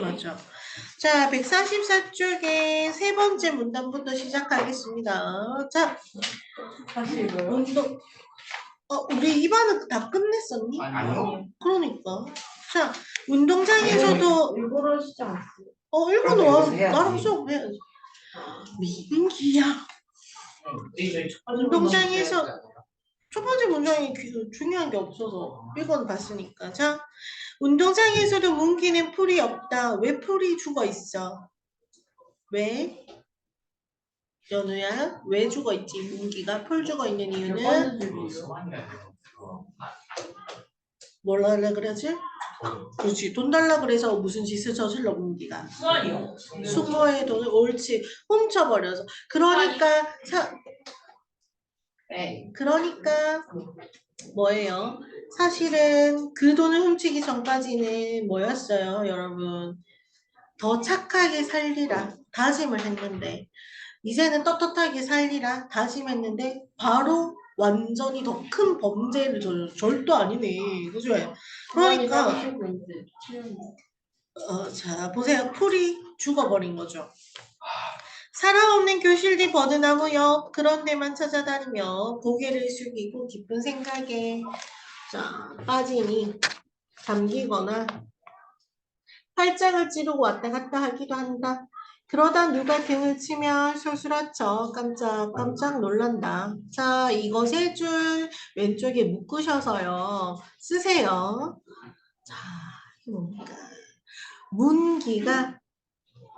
맞아. 자, 144쪽에 세 번째 문단부터 시작하겠습니다. 자, 다시 읽어요. 운동. 어, 우리 이반은 다 끝냈었니? 아니요. 그러니까. 자, 운동장에서도 일부러 하시지 않았어요. 어, 읽어놓아. 해야지. 나랑 수업 해야지. 민기야. 운동장에서 첫 번째 문장이 그- 중요한 게 없어서 1번 봤으니까. 자, 운동장에서도 문기는 풀이 없다. 왜 풀이 죽어 있어? 왜? 연우야, 왜 죽어 있지? 문기가 풀 죽어 있는 몇 이유는? 뭘 하려 그러지? 그렇지. 돈 달라 그래서 무슨 짓을 저질러. 수환이요. 숙모의 돈을 옳지 훔쳐버려서. 그러니까 사, 네. 그러니까 뭐예요? 사실은 그 돈을 훔치기 전까지는 뭐였어요, 여러분? 더 착하게 살리라. 다짐을 했는데. 이제는 떳떳하게 살리라. 다짐했는데 바로 완전히 더 큰 범죄를 저 절도 아니네, 그죠? 그러니까 어, 자 보세요, 풀이 죽어버린 거죠. 사람 없는 교실 뒤 버드나무 옆 그런 데만 찾아다니며 고개를 숙이고 깊은 생각에 자 빠지니 잠기거나 팔짱을 찌르고 왔다 갔다 하기도 한다. 그러다 누가 등을 치면 술술하쳐 깜짝깜짝 놀란다. 자, 이거 세 줄 왼쪽에 묶으셔서요. 쓰세요. 자, 뭡니까? 문기가,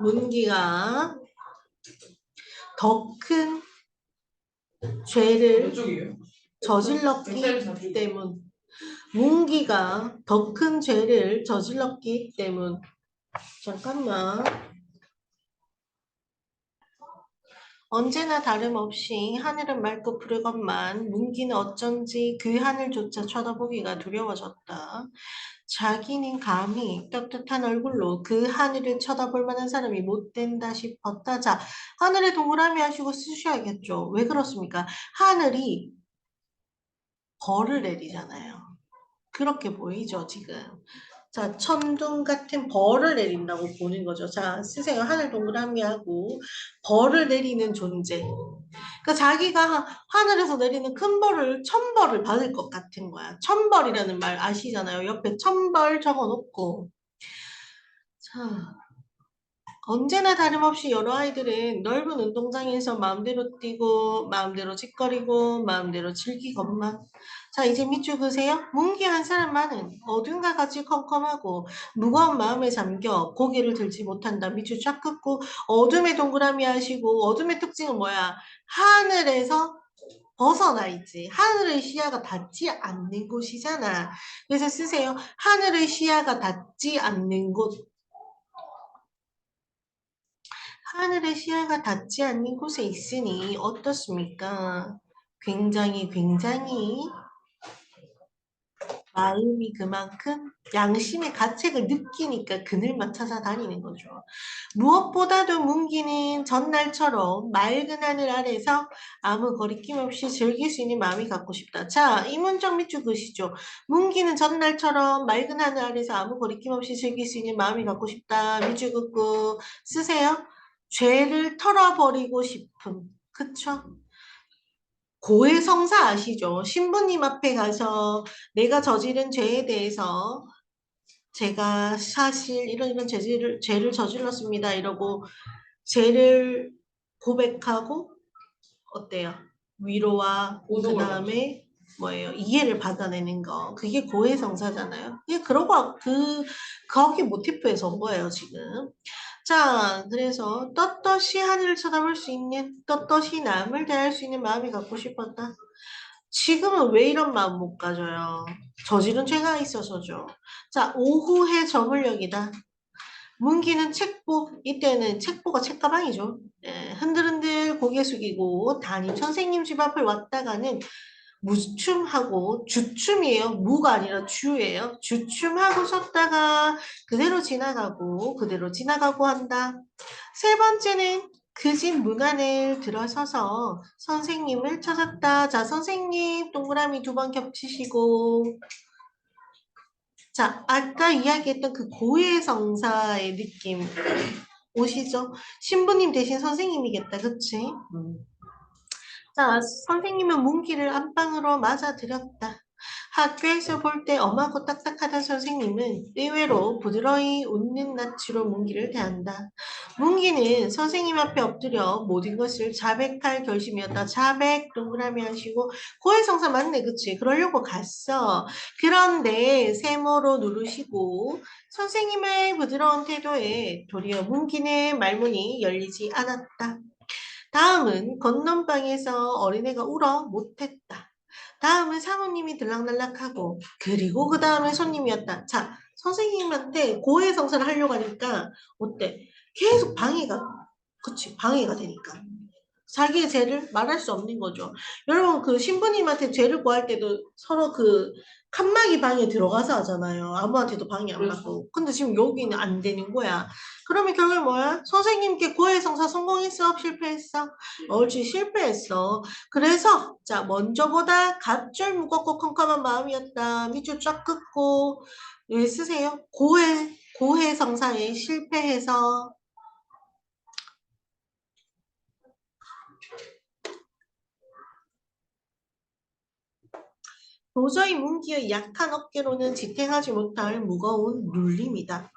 문기가 더 큰 죄를. 저질렀기 때문 문기가 더 큰 죄를 저질렀기 때문 잠깐만 언제나 다름없이 하늘은 맑고 푸르건만 문기는 어쩐지 그 하늘조차 쳐다보기가 두려워졌다. 자기는 감히 떳떳한 얼굴로 그 하늘을 쳐다볼 만한 사람이 못 된다 싶었다. 자, 하늘에 동그라미 하시고 쓰셔야겠죠. 왜 그렇습니까? 하늘이 벌을 내리잖아요. 그렇게 보이죠, 지금. 자, 천둥 같은 벌을 내린다고 보는 거죠. 자, 쓰세요. 하늘 동그라미 하고 벌을 내리는 존재. 그러니까 자기가 하- 하늘에서 내리는 큰 벌을 천벌을 받을 것 같은 거야. 천벌이라는 말 아시잖아요. 옆에 천벌 적어놓고. 자, 언제나 다름없이 여러 아이들은 넓은 운동장에서 마음대로 뛰고 마음대로 짓거리고 마음대로 즐기건만. 자 이제 밑줄 그세요. 문기한 사람만은 어딘가 같이 컴컴하고 무거운 마음에 잠겨 고개를 들지 못한다. 밑줄 쫙 긋고 어둠의 동그라미 하시고 어둠의 특징은 뭐야? 하늘에서 벗어나 있지. 하늘의 시야가 닿지 않는 곳이잖아. 그래서 쓰세요. 하늘의 시야가 닿지 않는 곳 하늘의 시야가 닿지 않는 곳에 있으니 어떻습니까? 굉장히 굉장히 마음이 그만큼 양심의 가책을 느끼니까 그늘만 찾아다니는 거죠. 무엇보다도 문기는 전날처럼 맑은 하늘 아래서 아무 거리낌 없이 즐길 수 있는 마음이 갖고 싶다. 자, 이 문장 밑줄 그시죠. 문기는 전날처럼 맑은 하늘 아래서 아무 거리낌 없이 즐길 수 있는 마음이 갖고 싶다. 밑줄 긋고 쓰세요. 죄를 털어버리고 싶음. 그쵸? 고해성사 아시죠? 신부님 앞에 가서 내가 저지른 죄에 대해서 제가 사실 이런 이런 죄를, 죄를 저질렀습니다. 이러고 죄를 고백하고 어때요? 위로와 그 다음에 뭐예요? 이해를 받아내는 거. 그게 고해성사잖아요. 예, 그러고 그 거기 모티프에서 온 거예요, 지금. 자, 그래서 떳떳이 하늘을 쳐다볼 수 있는, 떳떳이 남을 대할 수 있는 마음이 갖고 싶었다. 지금은 왜 이런 마음 못 가져요? 저지른 죄가 있어서죠. 자, 오후의 저물력이다. 문기는 책보, 이때는 책보가 책가방이죠. 예, 흔들흔들 고개 숙이고 담임 선생님 집 앞을 왔다가는 무춤하고 주춤이에요. 무가 아니라 주예요. 주춤하고 섰다가 그대로 지나가고 그대로 지나가고 한다. 세 번째는 그 집 문 안을 들어서서 선생님을 찾았다. 자, 선생님 동그라미 두 번 겹치시고 자, 아까 이야기했던 그 고해 성사의 느낌 오시죠? 신부님 대신 선생님이겠다, 그치? 자, 선생님은 문기를 안방으로 맞아들였다. 학교에서 볼 때 엄하고 딱딱하던 선생님은 의외로 부드러이 웃는 낯으로 문기를 대한다. 문기는 선생님 앞에 엎드려 모든 것을 자백할 결심이었다. 자백 동그라미 하시고 고해성사 맞네, 그치? 그러려고 갔어. 그런데 세모로 누르시고 선생님의 부드러운 태도에 도리어 문기는 말문이 열리지 않았다. 다음은 건넌방에서 어린애가 울어 못했다. 다음은 사모님이 들락날락하고 그리고 그 다음에 손님이었다. 자, 선생님한테 고해성사를 하려고 하니까 어때? 계속 방해가 그치 방해가 되니까 자기의 죄를 말할 수 없는 거죠. 여러분 그 신부님한테 죄를 구할 때도 서로 그 칸막이 방에 들어가서 하잖아요. 아무한테도 방해 안 받고. 근데 지금 여기는 안 되는 거야. 그러면 결국 뭐야? 선생님께 고해 성사 성공했어? 실패했어? 옳지 실패했어. 그래서 자 먼저보다 갑절 무겁고 컴컴한 마음이었다. 밑줄 쫙 긋고 왜 쓰세요? 고해 고해 성사에 실패해서 도저히 문기의 약한 어깨로는 지탱하지 못할 무거운 눌림이다.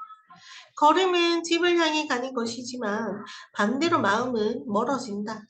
걸음은 집을 향해 가는 것이지만 반대로 마음은 멀어진다.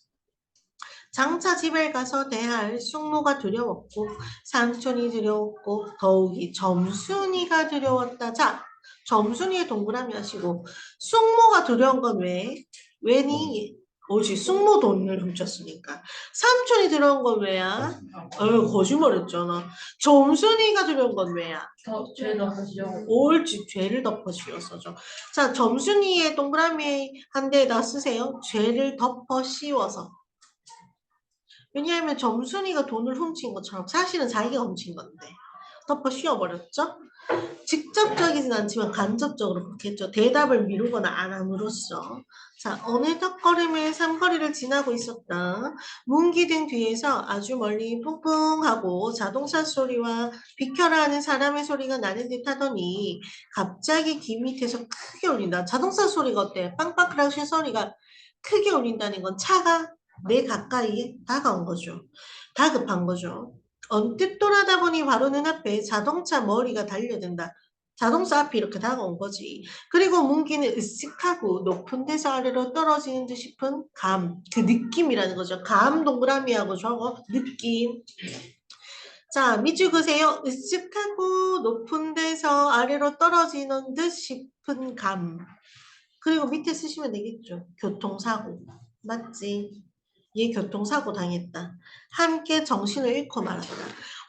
장차 집에 가서 대할 숙모가 두려웠고 삼촌이 두려웠고 더욱이 점순이가 두려웠다. 자, 점순이의 동그라미 하시고 숙모가 두려운 건 왜? 왜니? 오지 숙모 돈을 훔쳤으니까. 삼촌이 두려운 건 왜야? 어, 거짓말했잖아. 점순이가 두려운 건 왜야? 더 죄도 하시죠. 옳지 죄를 덮어 씌웠어죠. 자 점순이의 동그라미 한 대에다 쓰세요. 죄를 덮어 씌워서. 왜냐하면 점순이가 돈을 훔친 것처럼 사실은 자기가 훔친 건데 덮어 씌워버렸죠. 직접적이진 않지만 간접적으로 그렇게 했죠. 대답을 미루거나 안 함으로써. 자, 어느덧 걸음을 삼거리를 지나고 있었다. 문기등 뒤에서 아주 멀리 퐁퐁하고 자동차 소리와 비켜라 하는 사람의 소리가 나는 듯 하더니 갑자기 귀 밑에서 크게 울린다. 자동차 소리가 어때? 빵빵 크라우시 소리가 크게 울린다는 건 차가 내 가까이에 다가온 거죠. 다급한 거죠. 언뜻 돌아다 보니 바로 눈앞에 자동차 머리가 달려든다. 자동차 앞이 이렇게 다가온 거지. 그리고 문기는 으쓱하고 높은 데서 아래로 떨어지는 듯 싶은 감, 그 느낌이라는 거죠. 감 동그라미하고 저거 느낌. 자, 밑줄 그세요. 으쓱하고 높은 데서 아래로 떨어지는 듯 싶은 감. 그리고 밑에 쓰시면 되겠죠. 교통사고. 맞지? 얘 교통사고 당했다. 함께 정신을 잃고 말았다.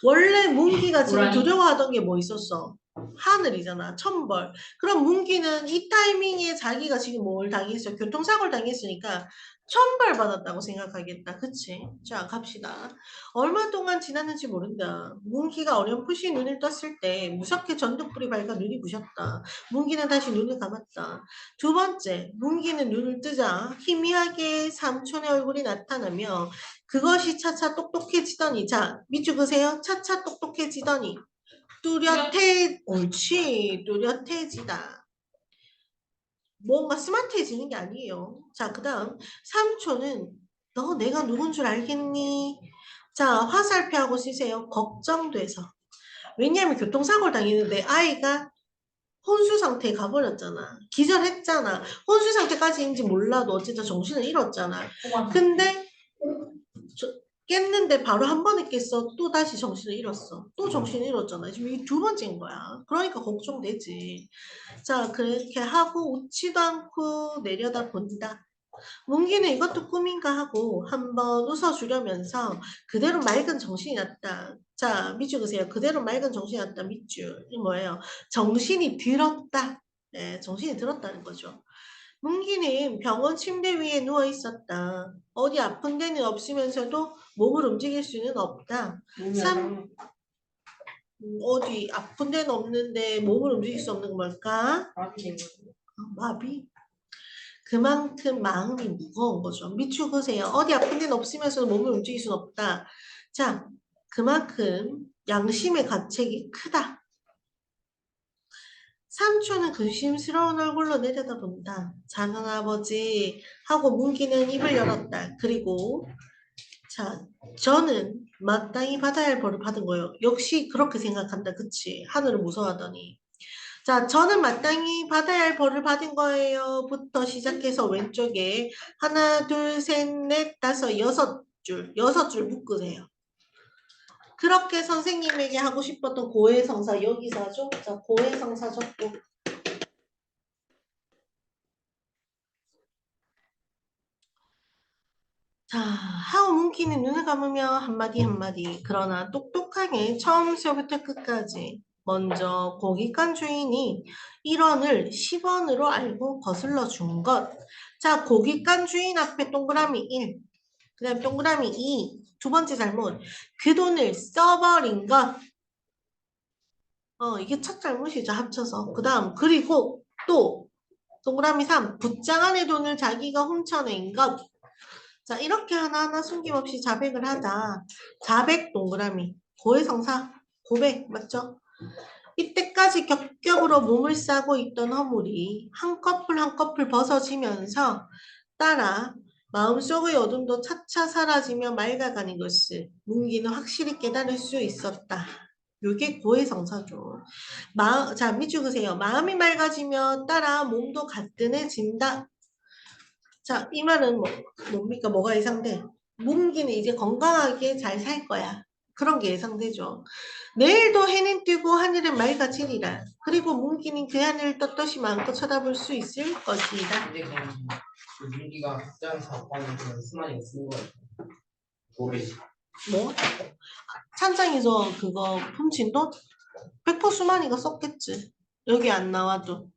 원래 문기가 지금. 두려워하던 게 뭐 있었어? 하늘이잖아. 천벌. 그럼 문기는 이 타이밍에 자기가 지금 뭘 당했어? 교통사고를 당했으니까 천벌 받았다고 생각하겠다. 그치? 자, 갑시다. 얼마 동안 지났는지 모른다. 문기가 어렴풋이 눈을 떴을 때 무섭게 전등불이 밝아 눈이 부셨다. 문기는 다시 눈을 감았다. 두 번째, 문기는 눈을 뜨자 희미하게 삼촌의 얼굴이 나타나며 그것이 차차 똑똑해지더니 자, 그세요. 차차 똑똑해지더니 뚜렷해, 옳지, 뚜렷해지다. 뭔가 스마트해지는 게 아니에요. 자, 그 다음 삼촌은 너 내가 누군 줄 알겠니? 자, 화살표하고 쓰세요. 걱정돼서. 왜냐하면 교통사고를 당했는데 아이가 혼수 상태에 가버렸잖아. 기절했잖아. 혼수 상태까지인지 몰라도 어쨌든 정신을 잃었잖아. 근데 저- 깼는데 바로 한 번에 깼어. 또 다시 정신을 잃었어. 또 정신을 잃었잖아. 지금 이 두 번째인 거야. 그러니까 걱정되지. 자, 그렇게 하고 웃지도 않고 내려다 본다. 문기는 이것도 꿈인가 하고 한번 웃어주려면서 그대로 맑은 정신이 났다. 자, 밑줄 그세요. 그대로 맑은 정신이 났다. 밑줄. 이 뭐예요? 정신이 들었다. 네, 정신이 들었다는 거죠. 문기는 병원 침대 위에 누워 있었다. 어디 아픈 데는 없으면서도 몸을 움직일 수는 없다. 삼- 음, 어디 아픈 데는 없는데 몸을 움직일 수 없는 건 뭘까? 어, 마비. 그만큼 마음이 무거운 거죠. 그세요. 어디 아픈 데는 없으면서 몸을 움직일 수는 없다. 자, 그만큼 양심의 가책이 크다. 삼촌은 근심스러운 얼굴로 내려다본다. 작은 아버지 하고 문기는 입을 열었다. 그리고 자, 저는 마땅히 받아야 할 벌을 받은 거예요. 역시 그렇게 생각한다. 그치? 하늘을 무서워하더니. 자, 저는 마땅히 받아야 할 벌을 받은 거예요. 부터 시작해서 왼쪽에 하나, 둘, 셋, 넷, 다섯, 여섯 줄, 여섯 줄 묶으세요. 그렇게 선생님에게 하고 싶었던 고해성사 여기서 하죠. 자, 고해성사 적고. 자, 하우 문키는 눈을 감으며 한마디 한마디 그러나 똑똑하게 처음서부터 끝까지 먼저 고깃간 주인이 1원을 10원으로 알고 거슬러 준 것. 자, 고깃간 주인 앞에 동그라미 1, 그 다음 동그라미 2, 두 번째 잘못. 그 돈을 써버린 것. 어, 이게 첫 잘못이죠, 합쳐서. 그 다음, 그리고 또 동그라미 3, 붓장 안의 돈을 자기가 훔쳐낸 것. 자, 이렇게 하나하나 숨김없이 자백을 하자. 자백 동그라미. 고해성사. 고백. 맞죠? 이때까지 격격으로 몸을 싸고 있던 허물이 한 커플 한 커플 벗어지면서 따라 마음속의 어둠도 차차 사라지며 맑아가는 것을 문기는 확실히 깨달을 수 있었다. 이게 고해성사죠. 마, 자, 밑줄그세요. 마음이 맑아지며 따라 몸도 가뜬해진다. 자, 이 말은 뭐, 뭡니까? 뭐가 예상돼? 문기는 이제 건강하게 잘 살 거야. 그런 게 예상되죠. 내일도 해는 뜨고 하늘은 맑아지리라. 그리고 문기는 그 하늘을 떳떳이 마음껏 쳐다볼 수 있을 것이다. 근데 그냥 그 민기가 극장 사업하는 그런 수만이 쓴 거예요. 도배. 뭐? 찬장에서 그거 훔친 돈? 100% 수만이가 썼겠지. 여기 안 나와도.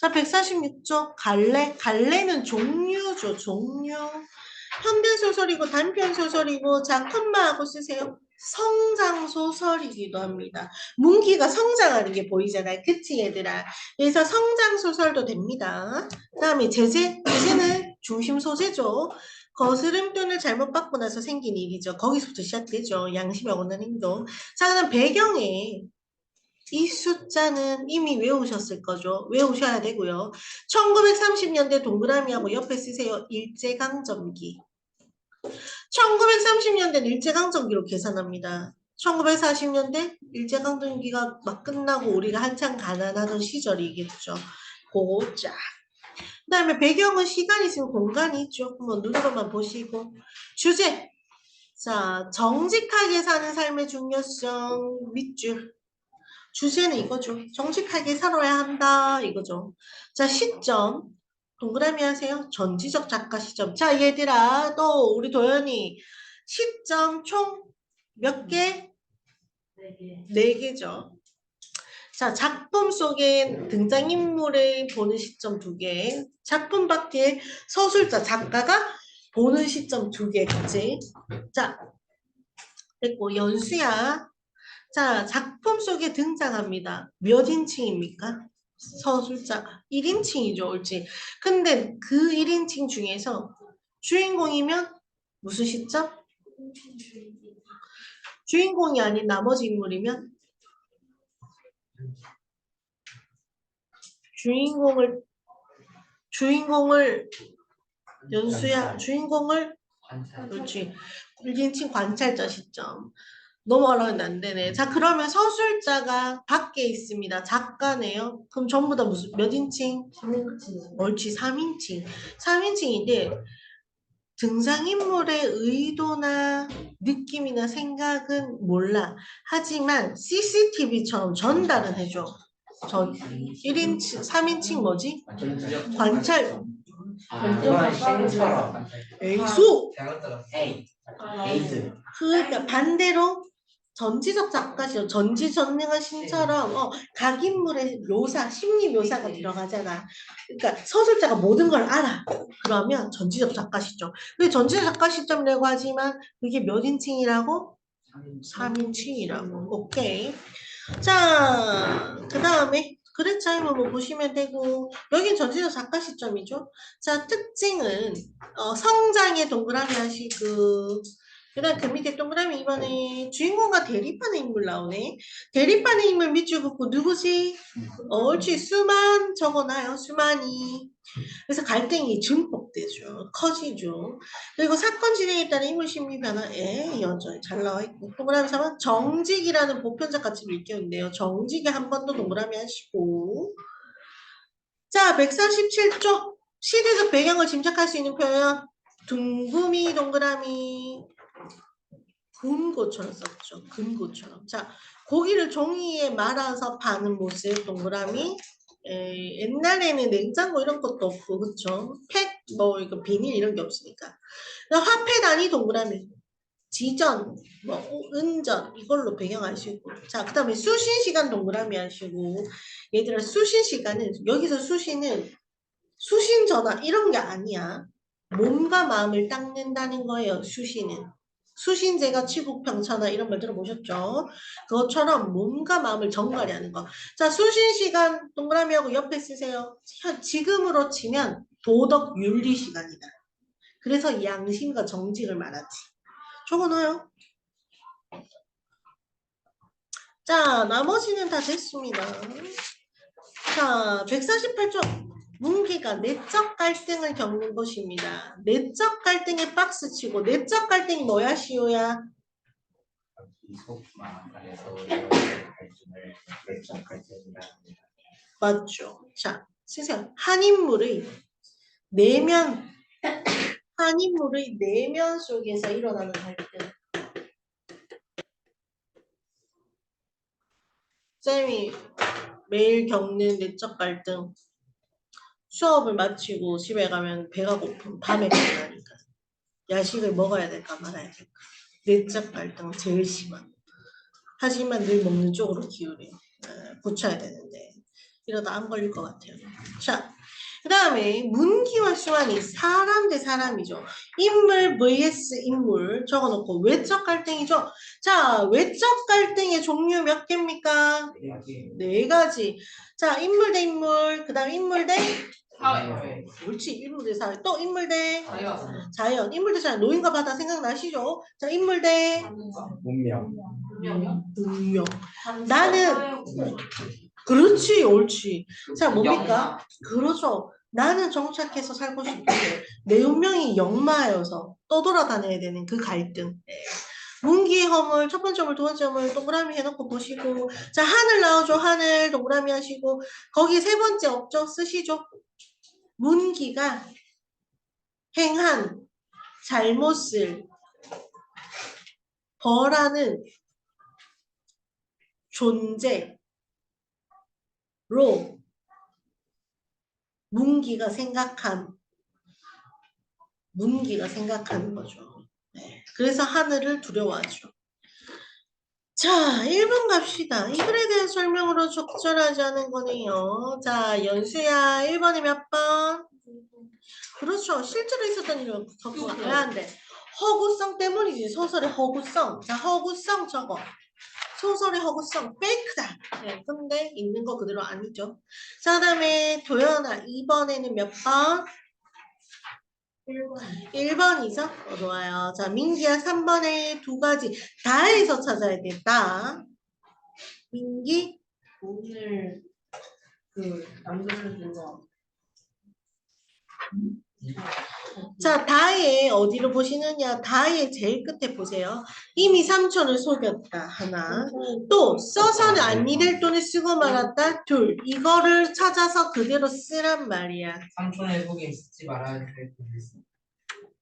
자, 146조 갈래. 갈래는 종류죠. 종류. 현대소설이고 단편소설이고 자, 컴마하고 쓰세요. 성장 소설이기도 합니다. 문기가 성장하는 게 보이잖아요. 그치 얘들아. 그래서 성장 소설도 됩니다. 그 다음에 제재. 제재는 중심 소재죠. 거스름 돈을 잘못 받고 나서 생긴 일이죠. 거기서부터 시작되죠. 양심에 어긋나는 행동. 자, 그다음 배경에 이 숫자는 이미 외우셨을 거죠. 외우셔야 되고요. 1930년대 동그라미하고 옆에 쓰세요. 일제강점기. 1930년대는 일제강점기로 계산합니다. 1940년대 일제강점기가 막 끝나고 우리가 한창 가난하던 시절이겠죠. 그거 쫙. 그 다음에 배경은 시간이 있으면 공간이 있죠. 한번 눈으로만 보시고. 주제. 자, 정직하게 사는 삶의 중요성 밑줄. 주제는 이거죠. 정직하게 살아야 한다. 이거죠. 자, 시점. 동그라미 하세요. 전지적 작가 시점. 자, 얘들아, 또 우리 도연이 시점 총몇 개? 네 개죠. 자, 작품 속에 등장인물을 보는 시점 두 개. 작품 밖에 서술자, 작가가 보는 시점 두 개, 그치? 자, 됐고, 연수야. 자, 작품 속에 등장합니다. 몇 인칭입니까? 서술자가 1인칭이죠, 옳지. 근데 그 1인칭 중에서 주인공이면 무슨 시점? 주인공이 아닌 나머지 인물이면 주인공을 주인공을 연수야 주인공을. 그렇지 1인칭 관찰자 시점 넘어가려면 안 되네 자 그러면 서술자가 밖에 있습니다 작가네요 그럼 전부 다 무슨 몇 인칭? 옳지 3인칭 3인칭인데 등장인물의 의도나 느낌이나 생각은 몰라 하지만 CCTV처럼 전달은 해줘 전 1인칭 3인칭 뭐지? 관찰 아, 이거는 생처럼. 에이수 잘못 들었어. 에이. 에이즈. 그러니까 반대로 전지적 작가시죠. 전지전능한 신처럼 어, 각 인물의 묘사, 심리 묘사가 들어가잖아. 그러니까 서술자가 모든 걸 알아. 그러면 전지적 작가 시점. 근데 전지적 작가 시점이라고 하지만 그게 몇 인칭이라고? 3인칭이라고. 오케이. 자, 그 다음에 그래 차이만 뭐 보시면 되고 여긴 전지적 작가 시점이죠. 자, 특징은 어, 성장의 동그라미 하시고 그 다음 그 밑에 동그라미 이번에 주인공과 대립하는 인물 나오네. 대립하는 인물 밑줄 긋고 누구지? 어, 옳지 수만 적어놔요. 수만이. 그래서 갈등이 증폭되죠. 커지죠. 그리고 사건 진행에 따른 인물 심리 변화에 여전히 잘 나와 있고 동그라미 3은 정직이라는 보편적 가치를 일깨운데요. 정직에 한 번 더 동그라미 하시고 자 147쪽 시대적 배경을 짐작할 수 있는 표현 둥구미 동그라미 금고처럼 썼죠. 금고처럼. 자, 고기를 종이에 말아서 파는 모습 동그라미. 에, 옛날에는 냉장고 이런 것도 없고, 그쵸? 팩, 뭐, 이거 비닐 이런 게 없으니까. 화폐 단위 동그라미. 지전, 뭐, 우- 은전, 이걸로 배경 하시고. 자, 그 다음에 수신 시간 동그라미 하시고. 얘들아, 수신 시간은, 여기서 수신은 수신 전화 이런 게 아니야. 몸과 마음을 닦는다는 거예요, 수신은. 수신제가 치국평천하 이런 말 들어보셨죠? 그것처럼 몸과 마음을 정갈이하는 거. 자, 수신 시간 동그라미하고 옆에 쓰세요. 현- 지금으로 치면 도덕 윤리 시간이다. 그래서 양심과 정직을 말하지. 적어놔요. 자, 나머지는 다 됐습니다. 자, 148쪽. 문기가 내적 갈등을 겪는 것입니다. 내적 갈등에 박스 치고 내적 갈등이 뭐야, 합니다. 맞죠. 자, 쓰세요. 한 인물의 내면, 한 인물의 내면 속에서 일어나는 갈등. 쌤이 매일 겪는 내적 갈등. 수업을 마치고 집에 가면 배가 고픈 밤에 배나니까 야식을 먹어야 될까 말아야 될까. 내적 갈등 제일 심한. 하지만 늘 먹는 쪽으로 기울여요. 에, 고쳐야 되는데. 이러다 안 걸릴 것 같아요. 자, 그 다음에 문기와 수완이 사람 대 사람이죠. 인물 vs 인물 적어놓고 외적 갈등이죠. 자, 외적 갈등의 종류 몇 개입니까? 네 가지. 자, 인물 대 인물, 그 다음 인물 대 사회. 옳지, 인물 대 사회. 또 인물 대 자연. 자연, 인물 대 자연. 노인과 바다 생각나시죠? 자, 인물 대 문명 운명. 나는 그렇지, 옳지. 자, 뭡니까? 그렇죠. 나는 정착해서 살고 싶은데 내 운명이 역마여서 떠돌아다녀야 되는 그 갈등. 네. 문기의 허물 첫 번째 허물 두 번째 허물 동그라미 해놓고 보시고 자 하늘 나오죠 하늘 동그라미 하시고 거기 세 번째 없죠 쓰시죠 문기가 행한 잘못을 벌하는 존재 로 문기가 생각한 문기가 생각하는 거죠. 네. 그래서 하늘을 두려워하죠. 자, 1번 갑시다. 이 글에 대한 설명으로 적절하지 않은 거네요. 자, 연수야, 1번이 몇 번? 그렇죠. 실제로 있었던 일은 적어가 왜안 돼? 허구성 때문이지. 소설의 허구성. 자, 허구성 저거. 소설의 허구성 페이크다. 네, 근데 있는 거 그대로 아니죠. 자, 그다음에 도연아 2번에는 몇 번? 1번이죠? 어, 좋아요. 자, 민기야 3번에 두 가지 다에서 찾아야 됐다. 민기 오늘 그 남자들 거 자, 다에 어디로 보시느냐? 다의 제일 끝에 보세요. 이미 삼촌을 속였다. 하나. 또 써서는 안니될 돈을 쓰고 말았다. 둘. 이거를 찾아서 그대로 쓰란 말이야. 삼촌의 속에 쓰지 말아야 될거 있어.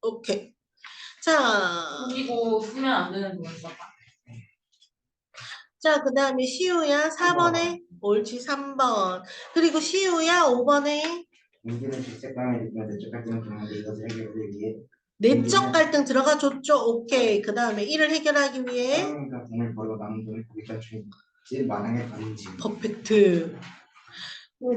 오케이. 자, 속이고 쓰면 안 되는 돈을 썼다. 자, 그 다음에 시우야 4번에 옳지 3번. 그리고 시우야 5번에 문제는 질색감을 느끼며 내적 갈등을 겪는데 이것을 해결하기 위해 내적 갈등 들어가 줬죠. 오케이. 그 다음에 이를 해결하기 위해 사람과 돈을 벌고 남은 돈을 고기다 주인 마당에 가는지 퍼펙트.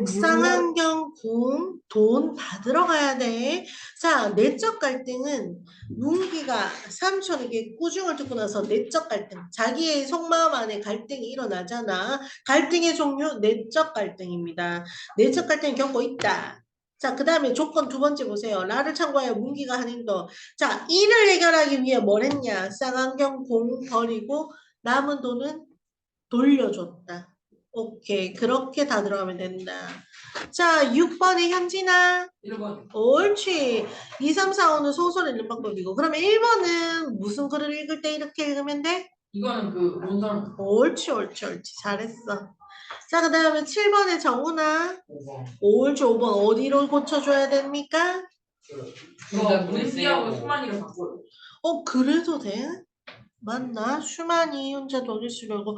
쌍안경 군, 돈 받으러 가야 돼. 자, 내적 갈등은 문기가 삼촌에게 꾸중을 듣고 나서 내적 갈등, 자기의 속마음 안에 갈등이 일어나잖아. 갈등의 종류, 내적 갈등입니다. 내적 갈등을 겪고 있다. 자, 그 다음에 조건 두 번째 보세요. 나를 참고하여 문기가 한 행동. 자, 이를 해결하기 위해 뭘 했냐? 쌍안경 공 버리고 남은 돈은 돌려줬다. 오케이. 그렇게 다 들어가면 된다. 자, 6번에 현진아. 1번. 옳지. 2, 3, 4, 5는 소설 읽는 방법이고. 그러면 1번은 무슨 글을 읽을 때 이렇게 읽으면 돼? 이거는 그 논설. 옳지, 옳지, 옳지. 잘했어. 자, 그 다음에 7번에 정훈아. 5번. 옳지, 5번 어디로 고쳐줘야 됩니까? 이거 문기하고 수만이를 바꿔요. 어, 그래도 돼? 맞나? 슈만이 혼자 돈을 쓰려고.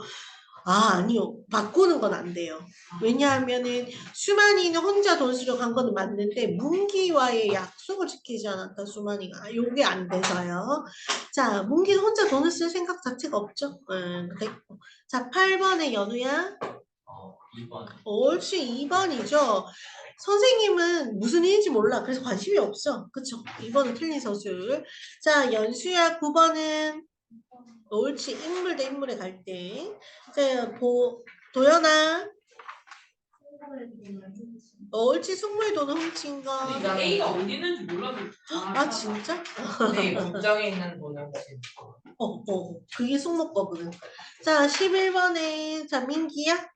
아, 아니요. 바꾸는 건 안 돼요. 왜냐하면은 슈만이는 혼자 돈 쓰려고 한 거는 맞는데 문기와의 약속을 지키지 않았다, 슈만이가. 아, 요게 안 돼서요. 자, 문기는 혼자 돈을 쓸 생각 자체가 없죠? 응, 됐고. 자, 8번에 연우야. 어, 2번. 옳지, 2번이죠. 선생님은 무슨 일인지 몰라. 그래서 관심이 없어. 그쵸? 2번은 틀린 서술. 자, 연수야, 9번은 옳지, 인물 대 인물의 갈등. 자, 보, 도연아. 옳지, 숙모의 돈을 훔친 거. 근데 이거 A가 어디 있는지 몰라서. 아, 진짜? 네, 국장에 있는 돈을 혹시 어, 어, 그게 숙모 거거든. 자, 11번에, 자, 민기야?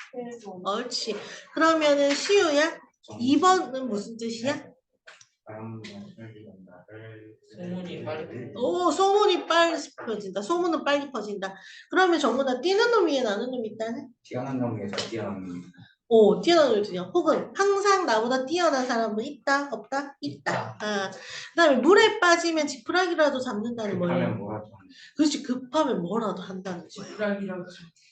옳지. 그러면은 시우야? 2번은 무슨 뜻이야? 소문이 빨리 오, 소문이 빨리 퍼진다. 소문은 빨리 퍼진다. 그러면 정보다 뛰는 놈 위에 나는 놈이 있다네? 뛰어난 놈에서 뛰어난 놈. 오, 뛰어난 있냐? 혹은 항상 나보다 뛰어난 사람은 있다? 없다? 있다. 아, 그 다음에 물에 빠지면 지푸라기라도 잡는다는 거예요. 뭐라도 그렇지, 급하면 뭐라도 한다는 거예요. 지푸라기라고.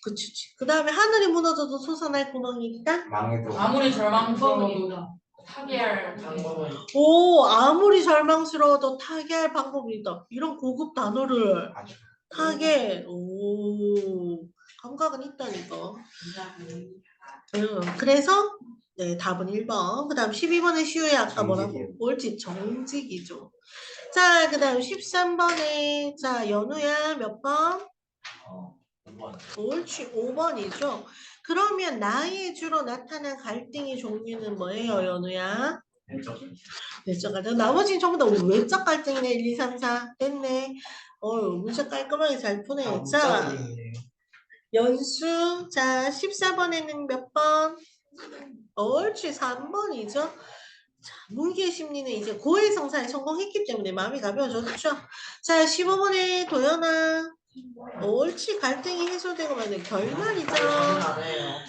그치, 그 다음에 하늘이 무너져도 솟아날 구멍이 있다? 망해도 아무리 절망스러워도 타개할 방법은 오, 아무리 절망스러워도 타개할 방법이 있다. 이런 고급 단어를 아주 타개, 오, 감각은 있다니까. 음, 그래서 네 답은 1번. 그 다음 12번에 시우야 아까 뭐라고? 옳지 정직이죠. 자, 그 다음 13번에 자 연우야 몇 번? 어, 5번. 옳지 5번이죠. 그러면 나의 주로 나타난 갈등의 종류는 뭐예요 연우야? 내적 갈등. 나머지는 전부 다 외적 갈등이네 1, 2, 3, 4 됐네. 어유 문제 깔끔하게 잘 푸네. 아, 자. 연수 자 14번에는 몇 번? 옳지 3번이죠. 자, 문기의 심리는 이제 고해 성사에 성공했기 때문에 마음이 가벼워졌죠. 자 15번에 도연아 옳지 갈등이 해소되고 말는 결말이죠. 안 해요.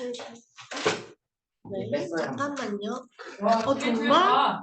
네 잠깐만요. 와, 어, 정말?